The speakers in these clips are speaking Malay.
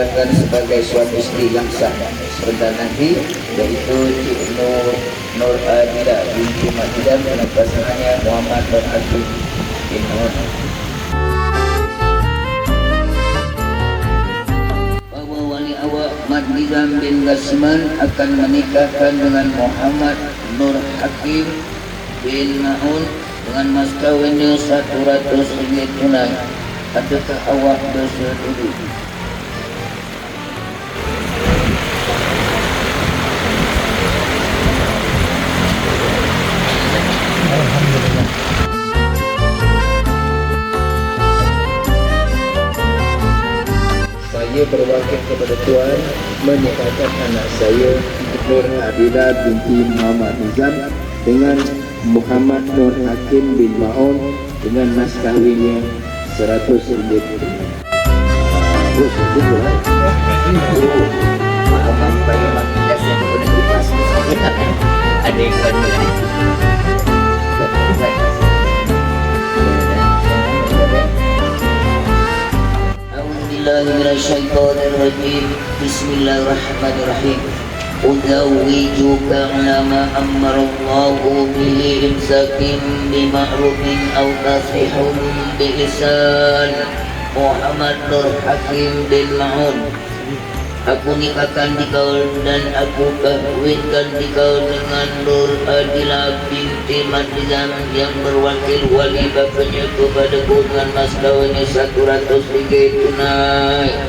kita nobatkan sebagai suami isteri yang sah sebentar nanti yaitu Cik Nur Nur Adila binti Madidah dan pasangannya Muhammad Nur Hakim bin Nur. Bahwa wali awak Mat Nizam bin Gasman akan menikahkan dengan Muhammad Nur Hakim bin Ma'un dengan mas kawinnya 100 ringgit tunai. Adakah awak bersetuju? Berwakil kepada Tuan menikahkan anak saya Nur Adila binti Muhammad Nizam dengan Muhammad Nur Hakim bin Ma'un dengan mas kahwinnya 100 ringgit. Oh, betul lah. Saya makin dah بالله من الشيطان الرجيم. بسم الله الرحمن الرحيم. أزوجك على أمر الله به إمساك بمعروف أو تصحيح بإحسان محمد الحكيم بالمعروف. Aku nikahkan dikau dan aku kahwinkan dikau dengan Nur Adila binti Madizam yang berwakil wali bapanya kepadaku dengan mas kawinnya satu ratus ringgit tunai.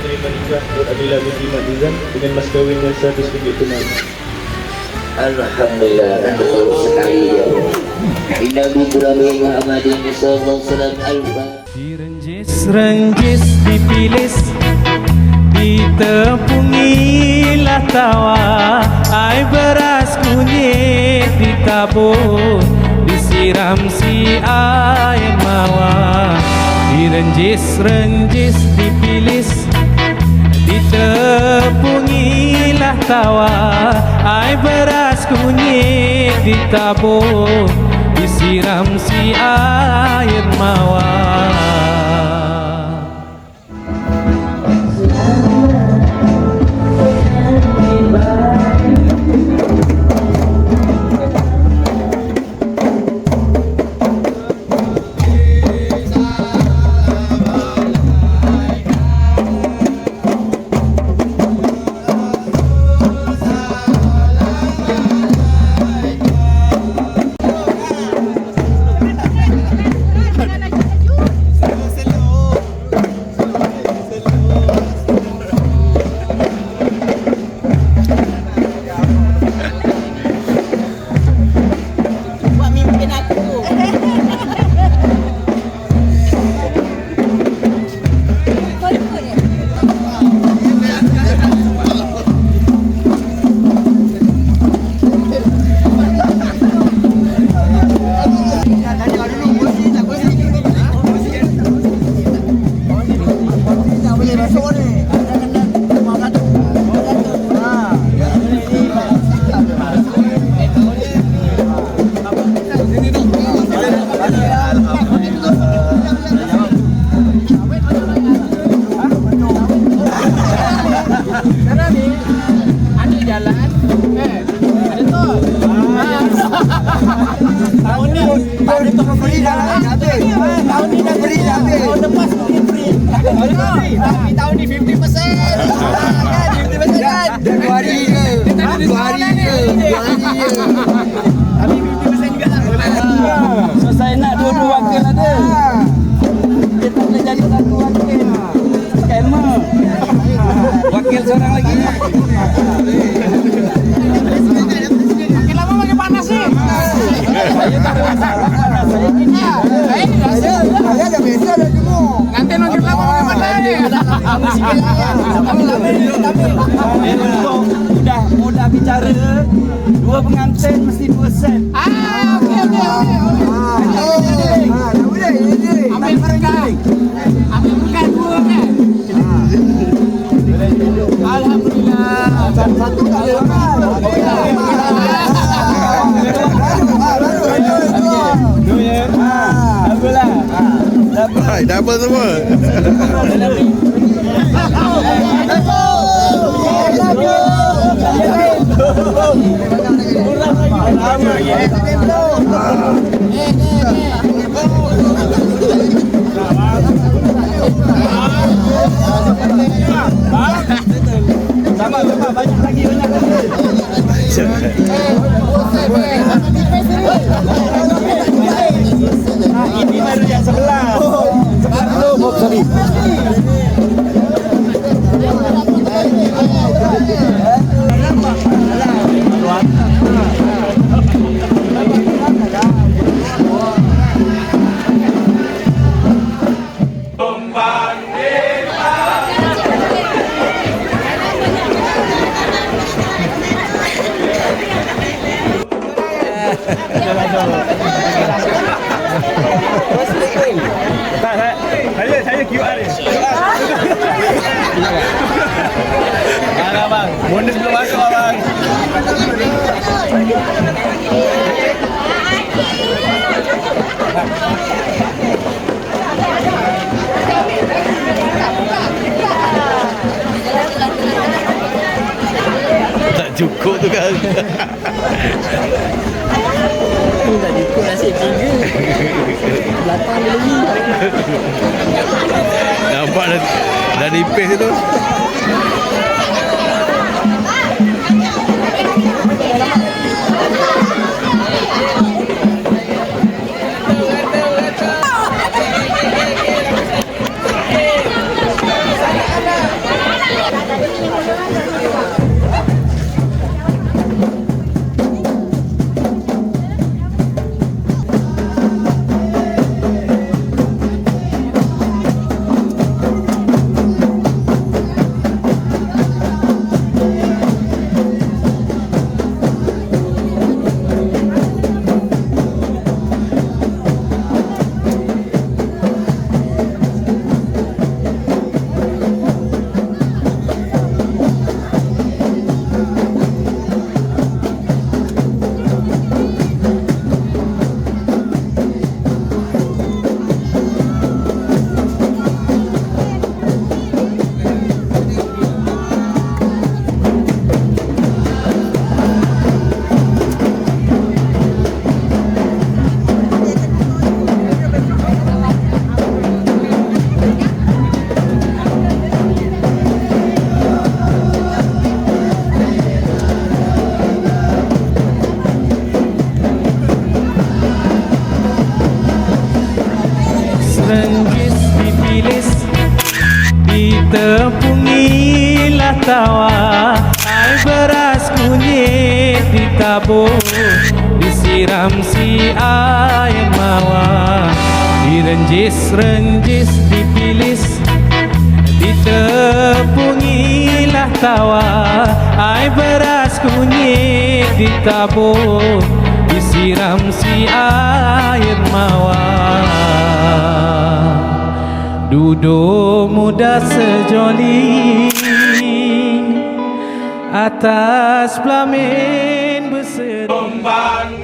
Terima nikah Nur Adila binti Mat Nizam dengan mas kahwinnya 100 ringgit tunai. Alhamdulillah betul sekali. Ya Inna bi Qurani Muhammadin sallallahu alaihi wasallam. al-Fatihah Direnjis-renjis dipilis Ditepungilah tawa. Ai beras kunyit ditabur Disiram si air mawar Direnjis-renjis dipilis Ditepungilah tawa. Ai beras kunyit ditabur Disiram si air mawar apa semua. Ah. Eh, eh, eh. Cukup tu kan Tak cukup nasib tiga. Belakang dia lagi. Nampak dah, dah nipis tu ditabur Disiram si air mawar. Direnjis-renjis dipilis Ditepungilah tawa. Air beras kunyit ditabur Disiram si air mawar. Duduk muda sejoli Atas pelamin berseri Betul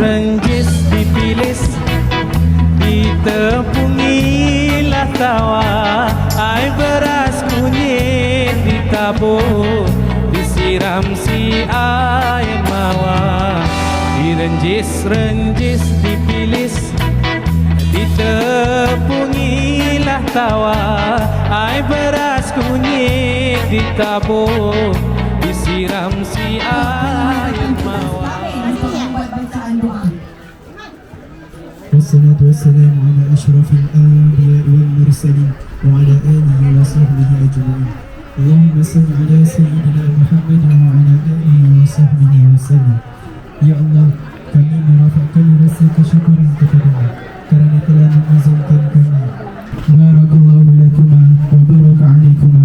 Renjis dipilis Ditepungilah tawa Air beras kunyit ditabur Disiram si air mawar Direnjis-renjis dipilis Ditepungilah tawa Air beras kunyit ditabur Disiram si air mawar والصلاة والسلام على أشرف الأنبياء والمرسلين وعلى آله وصحبه أجمعين اللهم صل على سيدنا محمد وعلى آله وصحبه وسلم يا الله kami رفعت لنفسك شكرا كثيرا. kerana telah mengizinkan kami. بارك الله لكما وبارك عليكما.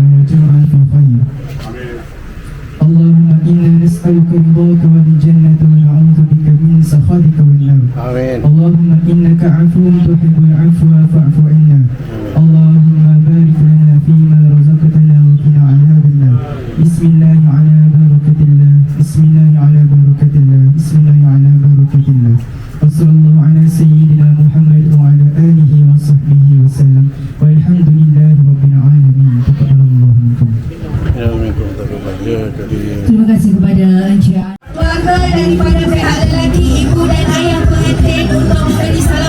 Terima kasih kepada Encik Keluarga daripada pihak lelaki, ibu dan ayah pengantin untuk memberi salam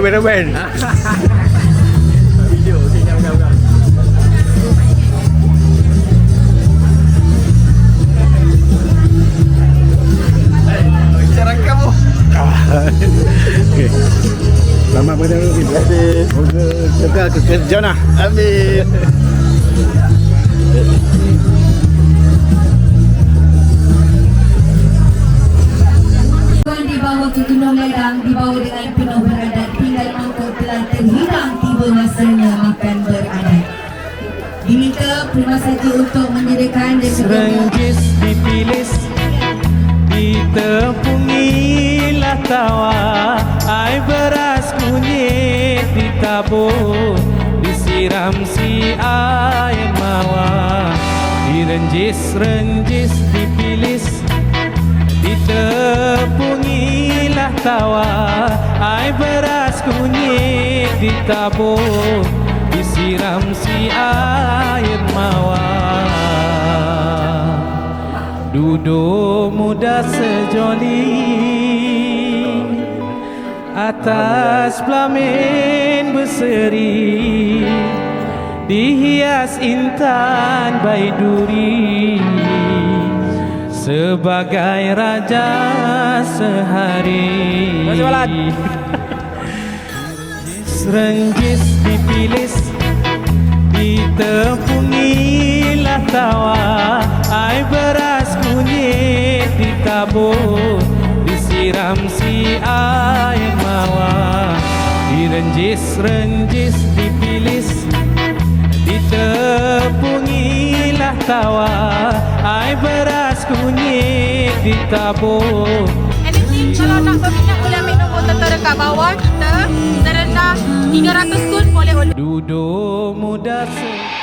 Ini kameraman. Okey. Selamat berada di Terima kasih. Moga kekal kerja nah. Amin. Dibawa ke Gunung Ledang dibawa dengan penuh Diminta prima saja untuk menyediakan dan juga Renjis dipilis Ditepungilah tawa. Air beras kunyit ditabur Disiram si air mawar Direnjis-renjis dipilis Ditepungilah tawa. Air beras kunyit ditabur Disiram si air mawar Duduk muda sejoli Atas pelamin berseri. Dihias intan baiduri. Sebagai raja sehari. Serenjis dipilis Ditepungilah tawa Air beras kunyit ditabur Disiram si air mawar Direnjis-renjis dipilis. Ditepungilah tawa Air beras kunyit ditabur Anything kalau nak berminat boleh ambil nombor tentera kat bawah kita serendah 300 kun boleh. Duduk muda se